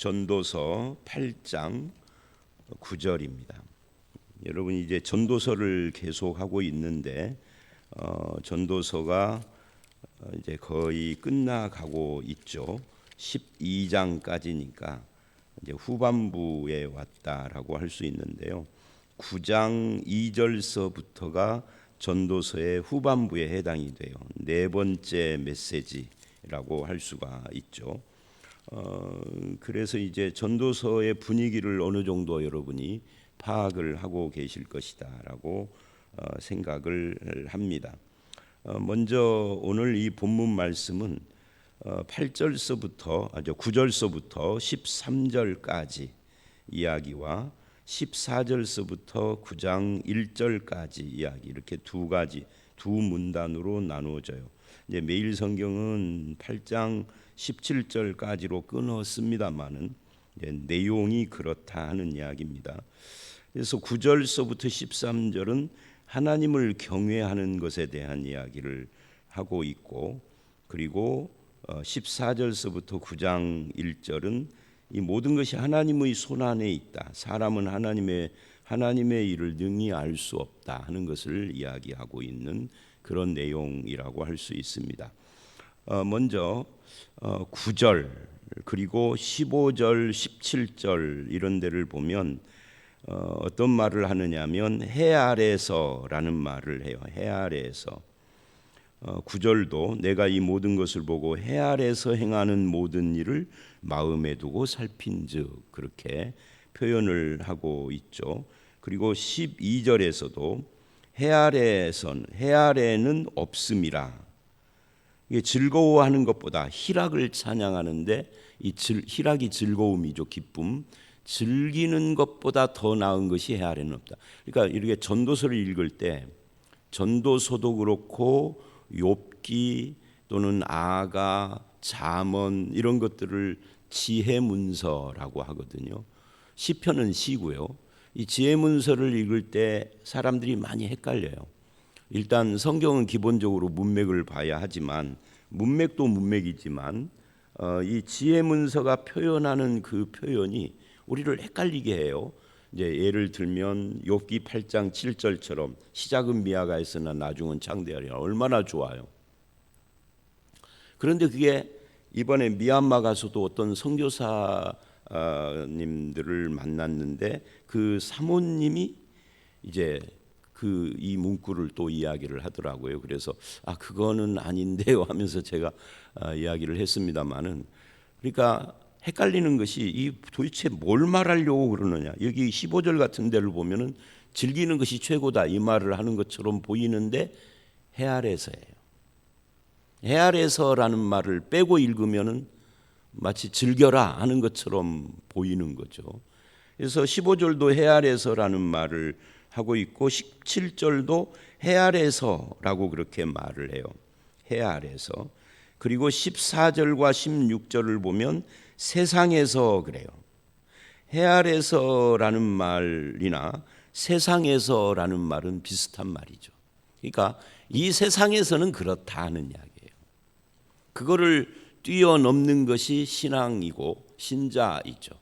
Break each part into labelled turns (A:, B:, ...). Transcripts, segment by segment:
A: 전도서 8장 9절입니다. 여러분 이제 전도서를 계속하고 있는데 어, 전도서가 어, 이제 거의 끝나가고 있죠. 12장까지니까 이제 후반부에 왔다라고 할 수 있는데요. 9장 2절서부터가 전도서의 후반부에 해당이 돼요. 네 번째 메시지라고 할 수가 있죠. 어, 그래서 이제 전도서의 분위기를 어느 정도 여러분이 파악을 하고 계실 것이다라고 어, 생각을 합니다. 어, 먼저 오늘 이 본문 말씀은 어, 8절서부터 아주 9절서부터 13절까지 이야기와 14절서부터 9장 1절까지 이야기 이렇게 두 가지 두 문단으로 나누어져요. 이제 매일 성경은 8장 17절까지로 끊었습니다만은 내용이 그렇다 하는 이야기입니다. 그래서 9절서부터 13절은 하나님을 경외하는 것에 대한 이야기를 하고 있고 그리고 14절서부터 9장 1절은 이 모든 것이 하나님의 손 안에 있다. 사람은 하나님의 하나님의 일을 능히 알 수 없다 하는 것을 이야기하고 있는 그런 내용이라고 할 수 있습니다. 어, 먼저 어, 9절 그리고 15절, 17절 이런 데를 보면 어, 어떤 말을 하느냐면 해 아래서라는 말을 해요. 해 아래에서 어, 9절도 내가 이 모든 것을 보고 해 아래서 행하는 모든 일을 마음에 두고 살핀즉 그렇게 표현을 하고 있죠. 그리고 12절에서도 해 아래선 해 아래는 없음이라. 이게 즐거워하는 것보다 희락을 찬양하는데 이 즐, 희락이 즐거움이죠, 기쁨. 즐기는 것보다 더 나은 것이 해 아래는 없다. 그러니까 이렇게 전도서를 읽을 때 전도서도 그렇고 욥기 또는 아가 잠언 이런 것들을 지혜 문서라고 하거든요. 시편은 시고요. 이 지혜 문서를 읽을 때 사람들이 많이 헷갈려요. 일단 성경은 기본적으로 문맥을 봐야 하지만 문맥도 문맥이지만 어, 이 지혜 문서가 표현하는 그 표현이 우리를 헷갈리게 해요. 이제 예를 들면 욥기 8장 7절처럼 시작은 미아가했으나 나중은 창대하리라 얼마나 좋아요. 그런데 그게 이번에 미얀마 가서도 어떤 선교사 님들을 만났는데 그 사모님이 이제 그 이 문구를 또 이야기를 하더라고요. 그래서 아 그거는 아닌데요 하면서 제가 아, 이야기를 했습니다마는 그러니까 헷갈리는 것이 이 도대체 뭘 말하려고 그러느냐. 여기 15절 같은 데를 보면은 즐기는 것이 최고다 이 말을 하는 것처럼 보이는데 해 아래서예요. 해 아래서라는 말을 빼고 읽으면은 마치 즐겨라 하는 것처럼 보이는 거죠. 그래서 15절도 해 아래서라는 말을 하고 있고 17절도 해 아래서라고 그렇게 말을 해요. 해 아래서. 그리고 14절과 16절을 보면 세상에서 그래요. 해 아래서라는 말이나 세상에서라는 말은 비슷한 말이죠. 그러니까 이 세상에서는 그렇다는 이야기예요. 그거를 뛰어넘는 것이 신앙이고 신자이죠.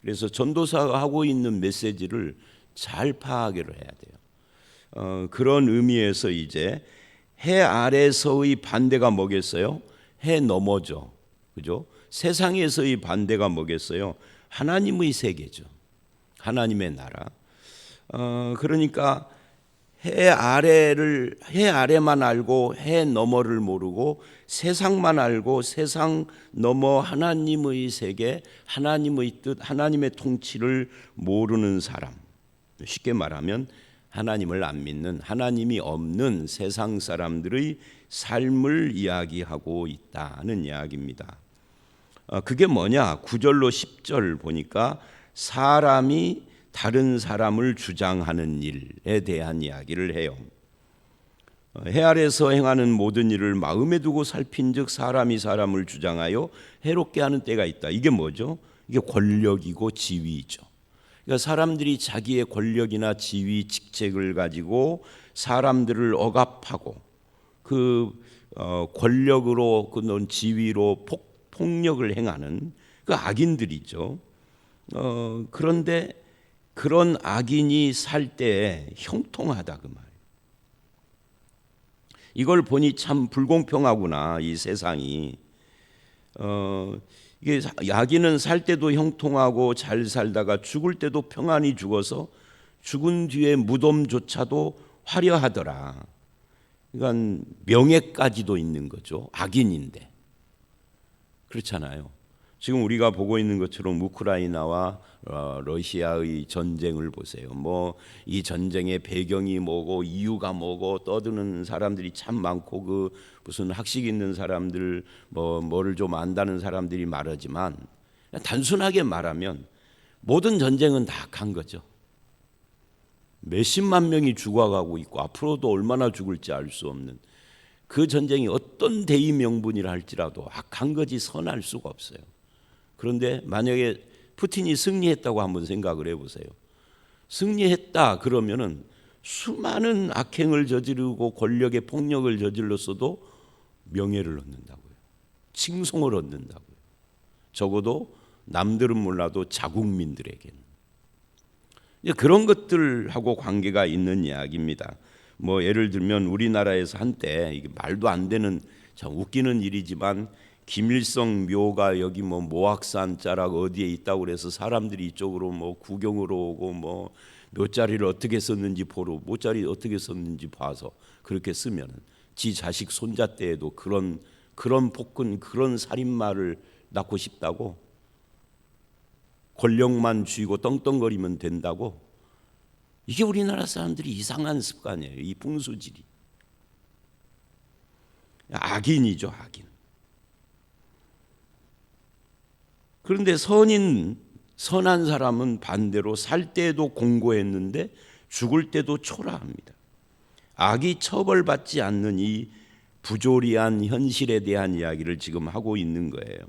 A: 그래서 전도사가 하고 있는 메시지를 잘 파악을 해야 돼요. 어, 그런 의미에서 이제 해 아래서의 반대가 뭐겠어요? 해 너머죠. 그죠? 세상에서의 반대가 뭐겠어요? 하나님의 세계죠. 하나님의 나라. 어, 그러니까 해 아래를 해 아래만 알고 해 너머를 모르고 세상만 알고 세상 너머 하나님의 세계, 하나님의 뜻, 하나님의 통치를 모르는 사람. 쉽게 말하면 하나님을 안 믿는 하나님이 없는 세상 사람들의 삶을 이야기하고 있다는 이야기입니다. 어, 그게 뭐냐? 9절로 10절 보니까 사람이 다른 사람을 주장하는 일에 대한 이야기를 해요. 어, 해 아래서 행하는 모든 일을 마음에 두고 살핀즉 사람이 사람을 주장하여 해롭게 하는 때가 있다. 이게 뭐죠? 이게 권력이고 지위죠. 그러니까 사람들이 자기의 권력이나 지위, 직책을 가지고 사람들을 억압하고 그 어, 권력으로 그런 지위로 폭, 폭력을 행하는 그 악인들이죠. 어, 그런데 그런 악인이 살때 형통하다 그 말. 이걸 보니 참 불공평하구나 이 세상이. 어, 이게 악인은 살 때도 형통하고 잘 살다가 죽을 때도 평안히 죽어서 죽은 뒤에 무덤조차도 화려하더라. 그러니까 명예까지도 있는 거죠. 악인인데. 그렇잖아요. 지금 우리가 보고 있는 것처럼 우크라이나와 어, 러시아의 전쟁을 보세요. 뭐 이 전쟁의 배경이 뭐고 이유가 뭐고 떠드는 사람들이 참 많고 그 무슨 학식 있는 사람들 뭐 뭐를 좀 안다는 사람들이 말하지만 단순하게 말하면 모든 전쟁은 다 악한 거죠. 몇십만 명이 죽어가고 있고 앞으로도 얼마나 죽을지 알 수 없는 그 전쟁이 어떤 대의 명분이라 할지라도 악한 거지 선할 수가 없어요. 그런데 만약에 푸틴이 승리했다고 한번 생각을 해보세요. 승리했다 그러면은 수많은 악행을 저지르고 권력의 폭력을 저질렀어도 명예를 얻는다고요. 칭송을 얻는다고요. 적어도 남들은 몰라도 자국민들에게는. 그런 것들하고 관계가 있는 이야기입니다. 뭐 예를 들면 우리나라에서 한때 이게 말도 안 되는 참 웃기는 일이지만 김일성 묘가 여기 뭐 모악산 자락 어디에 있다고 그래서 사람들이 이쪽으로 뭐 구경으로 오고 뭐 묘자리를 어떻게 썼는지 보러 묘자리 어떻게 썼는지 봐서 그렇게 쓰면은 지 자식 손자 때에도 그런 그런 폭군 그런 살인마를 낳고 싶다고 권력만 쥐고 떵떵거리면 된다고 이게 우리나라 사람들이 이상한 습관이에요. 이 풍수질이 악인이죠, 악인. 그런데 선인 선한 사람은 반대로 살 때도 공고했는데 죽을 때도 초라합니다. 악이 처벌받지 않는 이 부조리한 현실에 대한 이야기를 지금 하고 있는 거예요.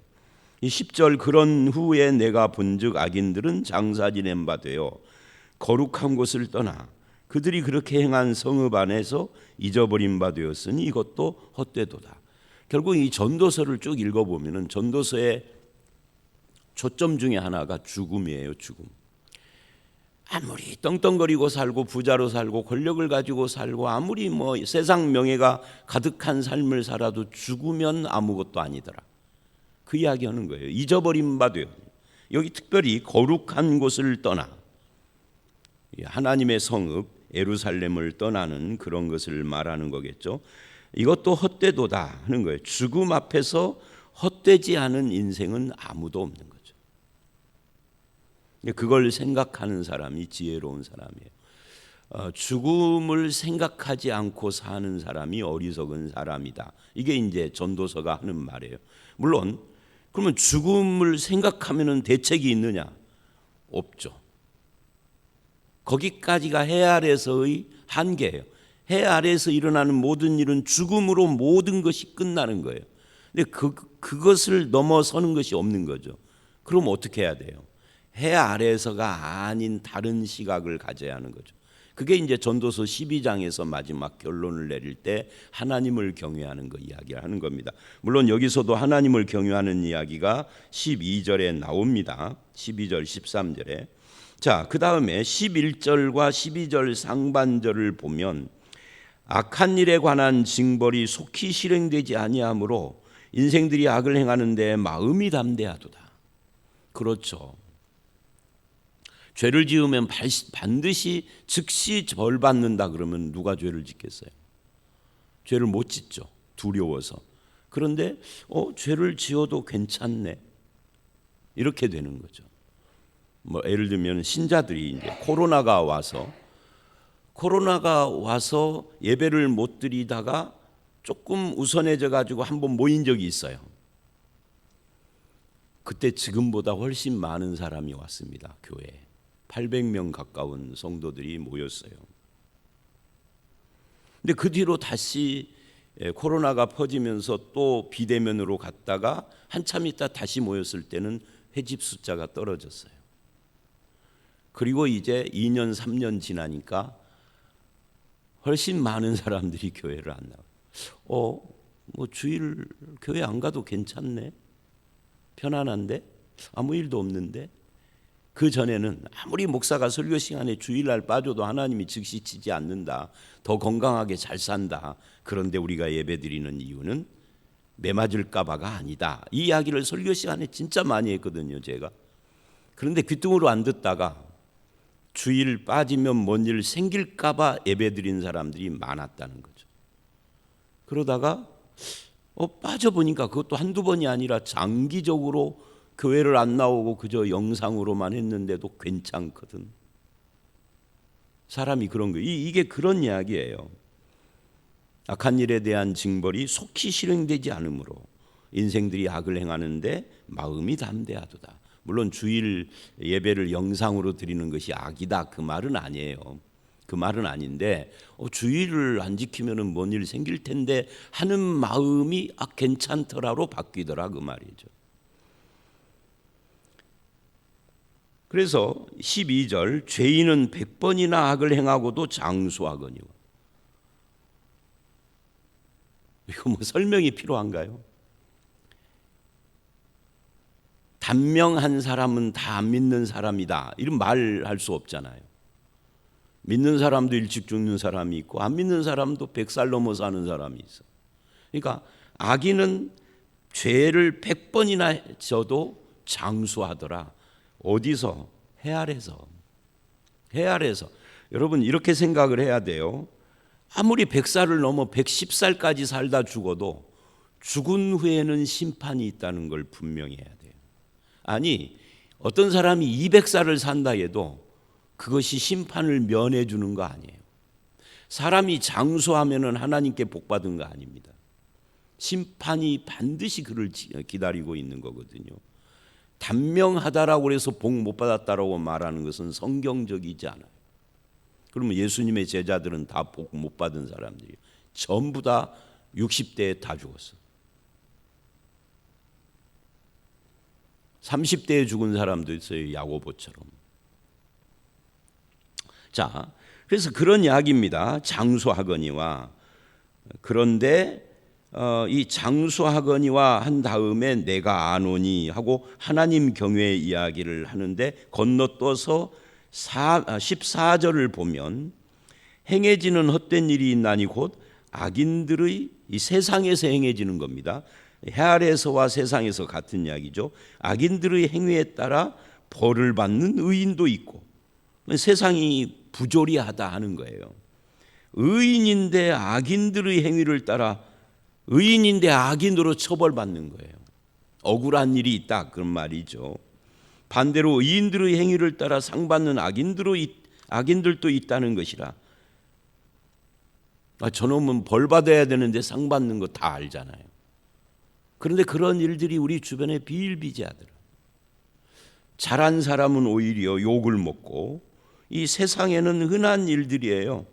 A: 이 10절 그런 후에 내가 본즉 악인들은 장사 지낸 바 되어 거룩한 곳을 떠나 그들이 그렇게 행한 성읍 안에서 잊어버린 바 되었으니 이것도 헛되도다. 결국 이 전도서를 쭉 읽어보면은 전도서의 초점 중에 하나가 죽음이에요, 죽음. 아무리 떵떵거리고 살고 부자로 살고 권력을 가지고 살고 아무리 뭐 세상 명예가 가득한 삶을 살아도 죽으면 아무것도 아니더라. 그 이야기 하는 거예요. 잊어버린 바 되어 여기 특별히 거룩한 곳을 떠나 하나님의 성읍 에루살렘을 떠나는 그런 것을 말하는 거겠죠. 이것도 헛되도다 하는 거예요. 죽음 앞에서 헛되지 않은 인생은 아무도 없는 거죠. 그걸 생각하는 사람이 지혜로운 사람이에요. 어, 죽음을 생각하지 않고 사는 사람이 어리석은 사람이다. 이게 이제 전도서가 하는 말이에요. 물론 그러면 죽음을 생각하면은 대책이 있느냐? 없죠. 거기까지가 해 아래서의 한계예요. 해 아래에서 일어나는 모든 일은 죽음으로 모든 것이 끝나는 거예요. 근데 그 그것을 넘어서는 것이 없는 거죠. 그럼 어떻게 해야 돼요? 해 아래에서가 아닌 다른 시각을 가져야 하는 거죠. 그게 이제 전도서 12장에서 마지막 결론을 내릴 때 하나님을 경외하는 거 이야기를 하는 겁니다. 물론 여기서도 하나님을 경외하는 이야기가 12절에 나옵니다. 12절 13절에. 자, 그다음에 11절과 12절 상반절을 보면 악한 일에 관한 징벌이 속히 실행되지 아니하므로 인생들이 악을 행하는데 마음이 담대하도다. 그렇죠. 죄를 지으면 반드시 즉시 벌 받는다 그러면 누가 죄를 짓겠어요? 죄를 못 짓죠. 두려워서. 그런데 어 죄를 지어도 괜찮네. 이렇게 되는 거죠. 뭐 예를 들면 신자들이 이제 코로나가 와서 코로나가 와서 예배를 못 드리다가 조금 우선해져 가지고 한번 모인 적이 있어요. 그때 지금보다 훨씬 많은 사람이 왔습니다. 교회에. 800명 가까운 성도들이 모였어요. 근데 그 뒤로 다시 예, 코로나가 퍼지면서 또 비대면으로 갔다가 한참 있다 다시 모였을 때는 회집 숫자가 떨어졌어요. 그리고 이제 2년 3년 지나니까 훨씬 많은 사람들이 교회를 안 나와. 어, 뭐 주일 교회 안 가도 괜찮네. 편안한데 아무 일도 없는데 그 전에는 아무리 목사가 설교 시간에 주일날 빠져도 하나님이 즉시 치지 않는다. 더 건강하게 잘 산다. 그런데 우리가 예배드리는 이유는 매 맞을까 봐가 아니다. 이 이야기를 설교 시간에 진짜 많이 했거든요, 제가. 그런데 귀뚱으로 안 듣다가 주일 빠지면 뭔 일 생길까 봐 예배드린 사람들이 많았다는 거죠. 그러다가 어, 빠져보니까 그것도 한두 번이 아니라 장기적으로 교회를 안 나오고 그저 영상으로만 했는데도 괜찮거든. 사람이 그런 거. 이 이게 그런 이야기예요. 악한 일에 대한 징벌이 속히 실행되지 않으므로 인생들이 악을 행하는데 마음이 담대하도다. 물론 주일 예배를 영상으로 드리는 것이 악이다 그 말은 아니에요. 그 말은 아닌데 어, 주일을 안 지키면은 뭔 일 생길 텐데 하는 마음이 아 괜찮더라로 바뀌더라 그 말이죠. 그래서 12절 죄인은 100번이나 악을 행하고도 장수하거니와 이거 뭐 설명이 필요한가요? 단명한 사람은 다 안 믿는 사람이다. 이런 말 할 수 없잖아요. 믿는 사람도 일찍 죽는 사람이 있고 안 믿는 사람도 100살 넘어 사는 사람이 있어. 그러니까 악인은 죄를 100번이나 져도 장수하더라. 어디서? 해 아래서. 해 아래서. 여러분 이렇게 생각을 해야 돼요. 아무리 100살을 넘어 110살까지 살다 죽어도 죽은 후에는 심판이 있다는 걸 분명히 해야 돼요. 아니 어떤 사람이 200살을 산다 해도 그것이 심판을 면해 주는 거 아니에요. 사람이 장수하면은 하나님께 복 받은 거 아닙니다. 심판이 반드시 그를 기다리고 있는 거거든요. 단명하다라고 해서 복 못 받았다라고 말하는 것은 성경적이지 않아요. 그러면 예수님의 제자들은 다 복 못 받은 사람들이에요. 전부 다 60대에 다 죽었어. 30대에 죽은 사람도 있어요. 야고보처럼. 자, 그래서 그런 이야기입니다. 장수하거니와 그런데 어, 이 장수하거니와 한 다음에 내가 아노니 하고 하나님 경외의 이야기를 하는데 건너떠서 14절을 보면 행해지는 헛된 일이 있나니 곧 악인들의 이 세상에서 행해지는 겁니다. 해 아래에서와 세상에서 같은 이야기죠. 악인들의 행위에 따라 벌을 받는 의인도 있고 세상이 부조리하다 하는 거예요. 의인인데 악인들의 행위를 따라 의인인데 악인으로 처벌받는 거예요. 억울한 일이 있다 그런 말이죠. 반대로 의인들의 행위를 따라 상 받는 악인들도 악인들도 있다는 것이라. 아, 저놈은 벌 받아야 되는데 상 받는 거 다 알잖아요. 그런데 그런 일들이 우리 주변에 비일비재하더라. 잘한 사람은 오히려 욕을 먹고 이 세상에는 흔한 일들이에요.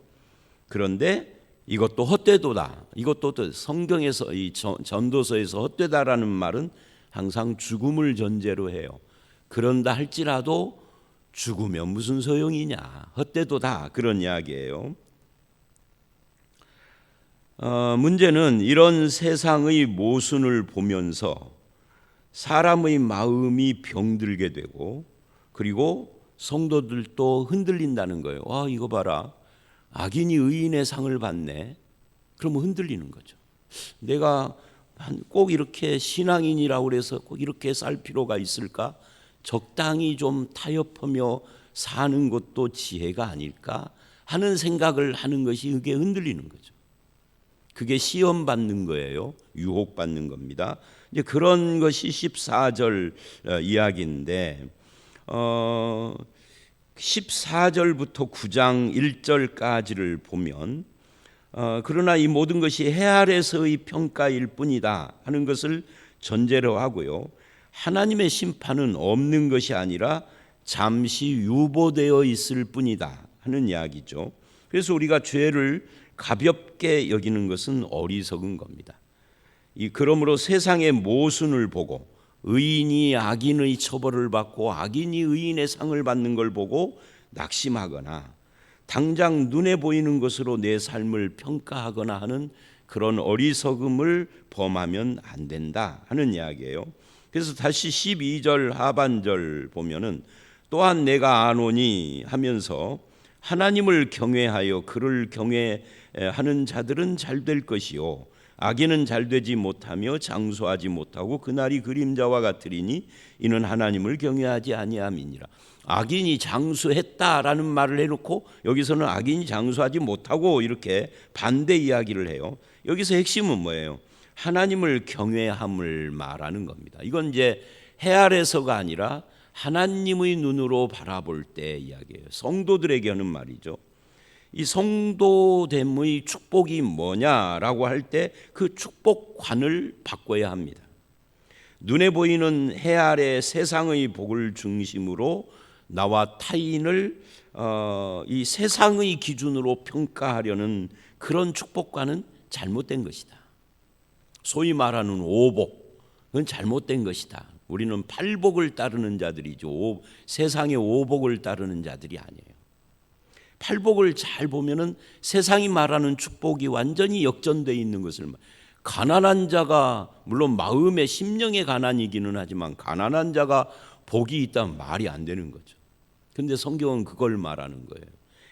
A: 그런데 이것도 헛되도다. 이것도 성경에서 이 전도서에서 헛되다라는 말은 항상 죽음을 전제로 해요. 그런다 할지라도 죽으면 무슨 소용이냐. 헛되도다. 그런 이야기예요. 어, 문제는 이런 세상의 모순을 보면서 사람의 마음이 병들게 되고 그리고 성도들도 흔들린다는 거예요. 와 이거 봐라 악인이 의인의 상을 받네. 그러면 흔들리는 거죠. 내가 꼭 이렇게 신앙인이라고 그래서 꼭 이렇게 살 필요가 있을까? 적당히 좀 타협하며 사는 것도 지혜가 아닐까 하는 생각을 하는 것이 그게 흔들리는 거죠. 그게 시험 받는 거예요. 유혹 받는 겁니다. 이제 그런 것이 14절 어, 이야기인데 어 14절부터 9장 1절까지를 보면 어, 그러나 이 모든 것이 해 아래서의 평가일 뿐이다 하는 것을 전제로 하고요. 하나님의 심판은 없는 것이 아니라 잠시 유보되어 있을 뿐이다 하는 이야기죠. 그래서 우리가 죄를 가볍게 여기는 것은 어리석은 겁니다. 이 그러므로 세상의 모순을 보고 의인이 악인의 처벌을 받고 악인이 의인의 상을 받는 걸 보고 낙심하거나 당장 눈에 보이는 것으로 내 삶을 평가하거나 하는 그런 어리석음을 범하면 안 된다 하는 이야기예요. 그래서 다시 12절 하반절 보면은 또한 내가 아노니 하면서 하나님을 경외하여 그를 경외하는 자들은 잘 될 것이요 악인은 잘 되지 못하며 장수하지 못하고 그날이 그림자와 같으리니 이는 하나님을 경외하지 아니함이니라. 악인이 장수했다라는 말을 해놓고 여기서는 악인이 장수하지 못하고 이렇게 반대 이야기를 해요. 여기서 핵심은 뭐예요? 하나님을 경외함을 말하는 겁니다. 이건 이제 해 아래서가 아니라 하나님의 눈으로 바라볼 때 이야기예요. 성도들에게 하는 말이죠. 이 성도됨의 축복이 뭐냐라고 할 때 그 축복관을 바꿔야 합니다. 눈에 보이는 해 아래 세상의 복을 중심으로 나와 타인을 어, 이 세상의 기준으로 평가하려는 그런 축복관은 잘못된 것이다. 소위 말하는 오복, 그건 잘못된 것이다. 우리는 팔복을 따르는 자들이죠. 오, 세상의 오복을 따르는 자들이 아니에요. 팔복을 잘 보면은 세상이 말하는 축복이 완전히 역전돼 있는 것을 말- 가난한 자가 물론 마음의 심령의 가난이기는 하지만 가난한 자가 복이 있다면 말이 안 되는 거죠. 근데 성경은 그걸 말하는 거예요.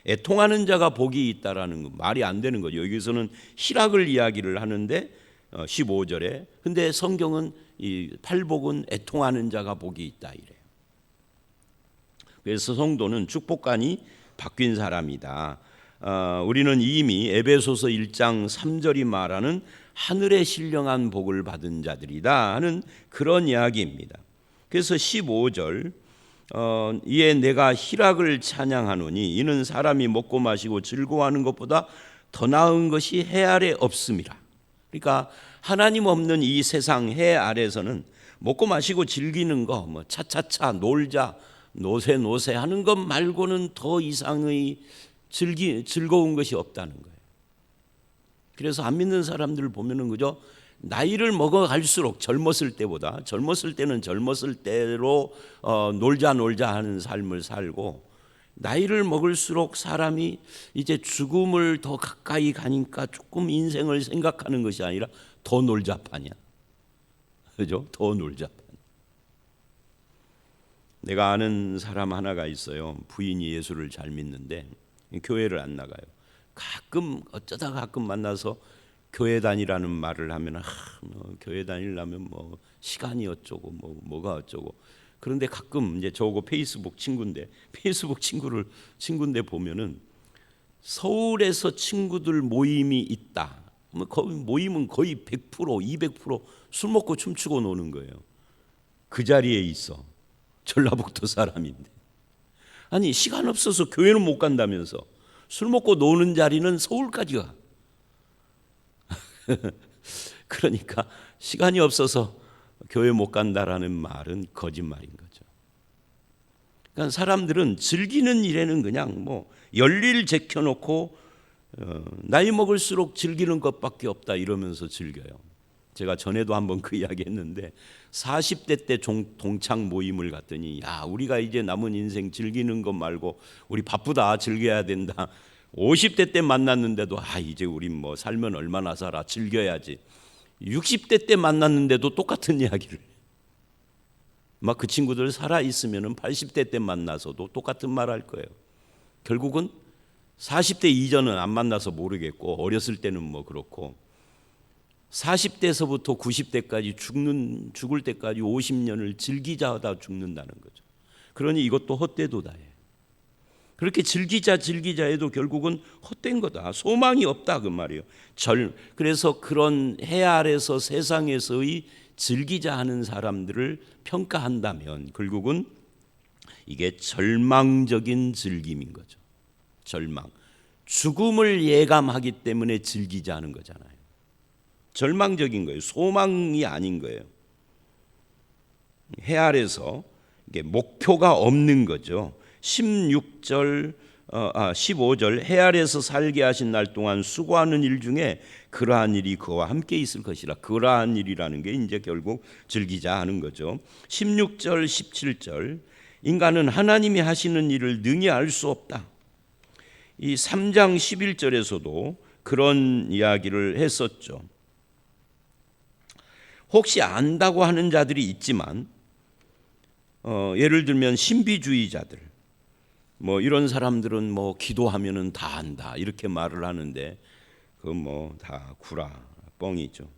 A: 애통하는 자가 복이 있다라는 거 말이 안 되는 거죠. 여기서는 희락을 이야기를 하는데 어, 15절에 근데 성경은 이 팔복은 애통하는 자가 복이 있다 이래요. 그래서 성도는 축복관이 바뀐 사람이다. 어, 우리는 이미 에베소서 1장 3절이 말하는 하늘의 신령한 복을 받은 자들이다 하는 그런 이야기입니다. 그래서 15절 어, 이에 내가 희락을 찬양하노니 이는 사람이 먹고 마시고 즐거워하는 것보다 더 나은 것이 해 아래 없음이라. 그러니까 하나님 없는 이 세상 해 아래서는 먹고 마시고 즐기는 거, 뭐 차차차 놀자, 노세 노세 하는 것 말고는 더 이상의 즐기 즐거운 것이 없다는 거예요. 그래서 안 믿는 사람들을 보면은 그죠 나이를 먹어 갈수록 젊었을 때보다 젊었을 때는 젊었을 때로 어, 놀자 놀자 하는 삶을 살고 나이를 먹을수록 사람이 이제 죽음을 더 가까이 가니까 조금 인생을 생각하는 것이 아니라 더 놀자파냐 그죠? 더 놀자파 내가 아는 사람 하나가 있어요 부인이 예수를 잘 믿는데 교회를 안 나가요 가끔 어쩌다 가끔 만나서 교회 다니라는 말을 하면 아, 뭐, 교회 다니려면 뭐 시간이 어쩌고 뭐 뭐가 어쩌고 그런데 가끔 이제 저거 페이스북 친구인데 페이스북 친구를 친구인데 보면은 서울에서 친구들 모임이 있다. 뭐 거의 모임은 거의 100% 200%술 먹고 춤추고 노는 거예요. 그 자리에 있어 전라북도 사람인데 아니 시간 없어서 교회는 못 간다면서 술 먹고 노는 자리는 서울까지 가. 그러니까 시간이 없어서 교회 못 간다라는 말은 거짓말인 거죠. 그러니까 사람들은 즐기는 일에는 그냥 뭐 열일 제켜놓고 어, 나이 먹을수록 즐기는 것밖에 없다 이러면서 즐겨요. 제가 전에도 한번 그 이야기 했는데 40대 때 종, 동창 모임을 갔더니 야 우리가 이제 남은 인생 즐기는 것 말고 우리 바쁘다 즐겨야 된다. 50대 때 만났는데도 아 이제 우린 뭐 살면 얼마나 살아? 즐겨야지. 60대 때 만났는데도 똑같은 이야기를 막 그 친구들 살아 있으면은 80대 때 만나서도 똑같은 말 할 거예요. 결국은 40대 이전은 안 만나서 모르겠고 어렸을 때는 뭐 그렇고 40대에서부터 90대까지 죽는 죽을 때까지 50년을 즐기자 하다 죽는다는 거죠. 그러니 이것도 헛되도다해. 그렇게 즐기자 즐기자 해도 결국은 헛된 거다. 소망이 없다 그 말이에요. 절 그래서 그런 해 아래서 세상에서의 즐기자 하는 사람들을 평가한다면 결국은 이게 절망적인 즐김인 거죠. 절망. 죽음을 예감하기 때문에 즐기자 하는 거잖아요. 절망적인 거예요. 소망이 아닌 거예요. 해 아래서 이게 목표가 없는 거죠. 16절 어, 아, 15절 해 아래서 살게 하신 날 동안 수고하는 일 중에 그러한 일이 그와 함께 있을 것이라 그러한 일이라는 게 이제 결국 즐기자 하는 거죠. 16절 17절 인간은 하나님이 하시는 일을 능히 알 수 없다. 이 3장 11절에서도 그런 이야기를 했었죠. 혹시 안다고 하는 자들이 있지만 어, 예를 들면 신비주의자들 뭐 이런 사람들은 뭐 기도하면은 다 한다 이렇게 말을 하는데 그 뭐 다 구라 뻥이죠.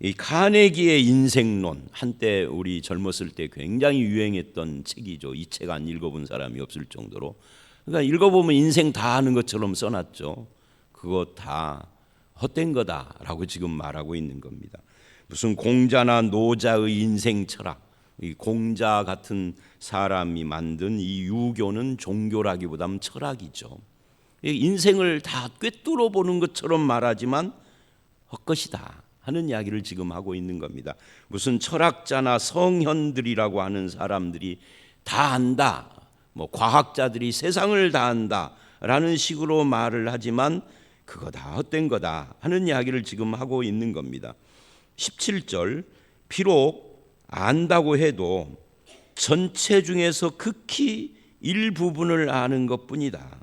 A: 이 카네기의 인생론 한때 우리 젊었을 때 굉장히 유행했던 책이죠. 이 책 안 읽어본 사람이 없을 정도로. 그러니까 읽어보면 인생 다 하는 것처럼 써놨죠. 그거 다 헛된 거다라고 지금 말하고 있는 겁니다. 무슨 공자나 노자의 인생 철학, 이 공자 같은 사람이 만든 이 유교는 종교라기보다는 철학이죠. 이 인생을 다 꿰뚫어 보는 것처럼 말하지만 헛것이다 하는 이야기를 지금 하고 있는 겁니다. 무슨 철학자나 성현들이라고 하는 사람들이 다 안다, 뭐 과학자들이 세상을 다 안다라는 식으로 말을 하지만 그거 다 헛된 거다 하는 이야기를 지금 하고 있는 겁니다. 17절 비록 안다고 해도 전체 중에서 극히 일부분을 아는 것뿐이다.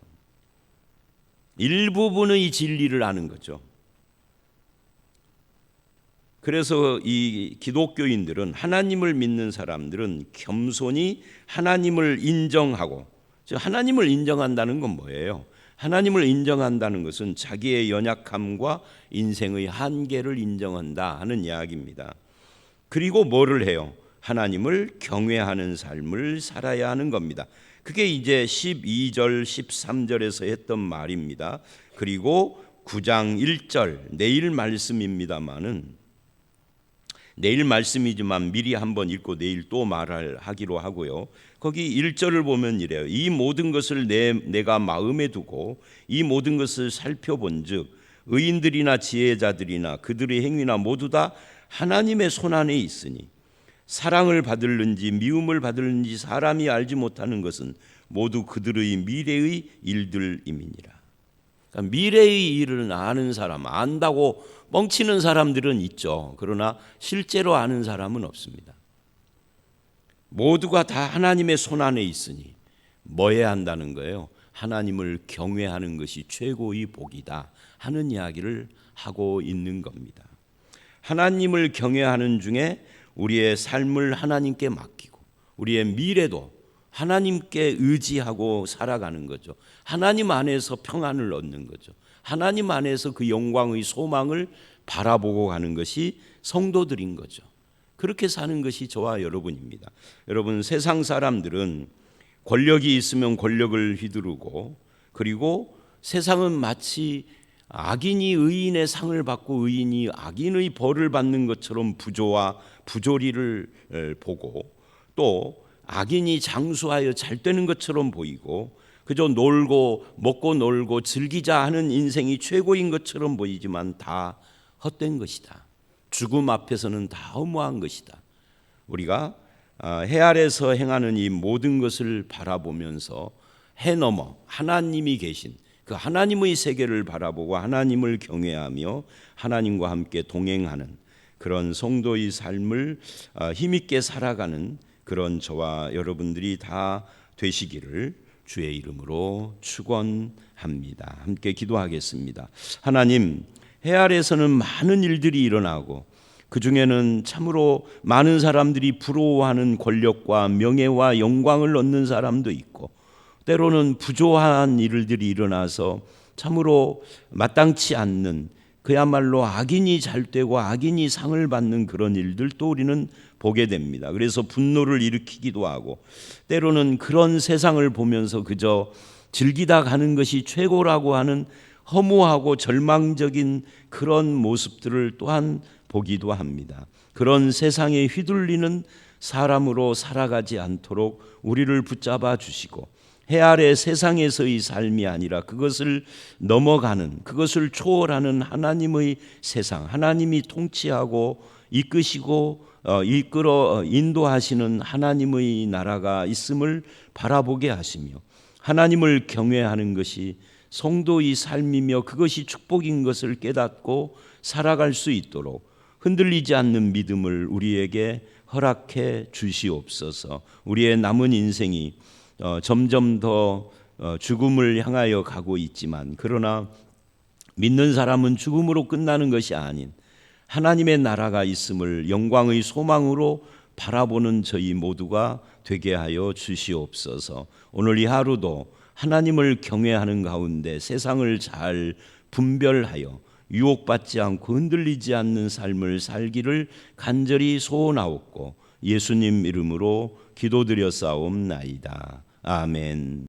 A: 일부분의 진리를 아는 거죠. 그래서 이 기독교인들은 하나님을 믿는 사람들은 겸손히 하나님을 인정하고 즉 하나님을 인정한다는 건 뭐예요? 하나님을 인정한다는 것은 자기의 연약함과 인생의 한계를 인정한다 하는 이야기입니다. 그리고 뭐를 해요? 하나님을 경외하는 삶을 살아야 하는 겁니다. 그게 이제 12절, 13절에서 했던 말입니다. 그리고 9장 1절 내일 말씀입니다마는 내일 말씀이지만 미리 한번 읽고 내일 또 말을 하기로 하고요. 거기 1절을 보면 이래요. 이 모든 것을 내, 내가 마음에 두고 이 모든 것을 살펴본즉 의인들이나 지혜자들이나 그들의 행위나 모두 다 하나님의 손 안에 있으니 사랑을 받을는지 미움을 받을는지 사람이 알지 못하는 것은 모두 그들의 미래의 일들임이니라. 그러니까 미래의 일을 아는 사람, 안다고 뻥치는 사람들은 있죠. 그러나 실제로 아는 사람은 없습니다. 모두가 다 하나님의 손 안에 있으니 뭐 해야 한다는 거예요? 하나님을 경외하는 것이 최고의 복이다 하는 이야기를 하고 있는 겁니다. 하나님을 경외하는 중에 우리의 삶을 하나님께 맡기고 우리의 미래도 하나님께 의지하고 살아가는 거죠. 하나님 안에서 평안을 얻는 거죠. 하나님 안에서 그 영광의 소망을 바라보고 가는 것이 성도들인 거죠. 그렇게 사는 것이 저와 여러분입니다. 여러분 세상 사람들은 권력이 있으면 권력을 휘두르고 그리고 세상은 마치 악인이 의인의 상을 받고 의인이 악인의 벌을 받는 것처럼 부조와 부조리를 보고 또 악인이 장수하여 잘 되는 것처럼 보이고 그저 놀고 먹고 놀고 즐기자 하는 인생이 최고인 것처럼 보이지만 다 헛된 것이다. 죽음 앞에서는 다 허무한 것이다. 우리가 해 아래서 행하는 이 모든 것을 바라보면서 해 넘어 하나님이 계신 그 하나님의 세계를 바라보고 하나님을 경외하며 하나님과 함께 동행하는 그런 성도의 삶을 힘있게 살아가는 그런 저와 여러분들이 다 되시기를 주의 이름으로 축원합니다. 함께 기도하겠습니다. 하나님 해 아래서는 많은 일들이 일어나고 그 중에는 참으로 많은 사람들이 부러워하는 권력과 명예와 영광을 얻는 사람도 있고 때로는 부조한 일들이 일어나서 참으로 마땅치 않는 그야말로 악인이 잘 되고 악인이 상을 받는 그런 일들도 우리는 보게 됩니다. 그래서 분노를 일으키기도 하고 때로는 그런 세상을 보면서 그저 즐기다 가는 것이 최고라고 하는 허무하고 절망적인 그런 모습들을 또한 보기도 합니다. 그런 세상에 휘둘리는 사람으로 살아가지 않도록 우리를 붙잡아 주시고 해 아래 세상에서의 삶이 아니라 그것을 넘어가는 그것을 초월하는 하나님의 세상 하나님이 통치하고 이끄시고 어, 이끌어 인도하시는 하나님의 나라가 있음을 바라보게 하시며 하나님을 경외하는 것이 성도의 삶이며 그것이 축복인 것을 깨닫고 살아갈 수 있도록 흔들리지 않는 믿음을 우리에게 허락해 주시옵소서. 우리의 남은 인생이 어, 점점 더 어, 죽음을 향하여 가고 있지만 그러나 믿는 사람은 죽음으로 끝나는 것이 아닌 하나님의 나라가 있음을 영광의 소망으로 바라보는 저희 모두가 되게 하여 주시옵소서. 오늘 이 하루도 하나님을 경외하는 가운데 세상을 잘 분별하여 유혹받지 않고 흔들리지 않는 삶을 살기를 간절히 소원하옵고 예수님 이름으로 기도드려 싸움나이다. 아멘.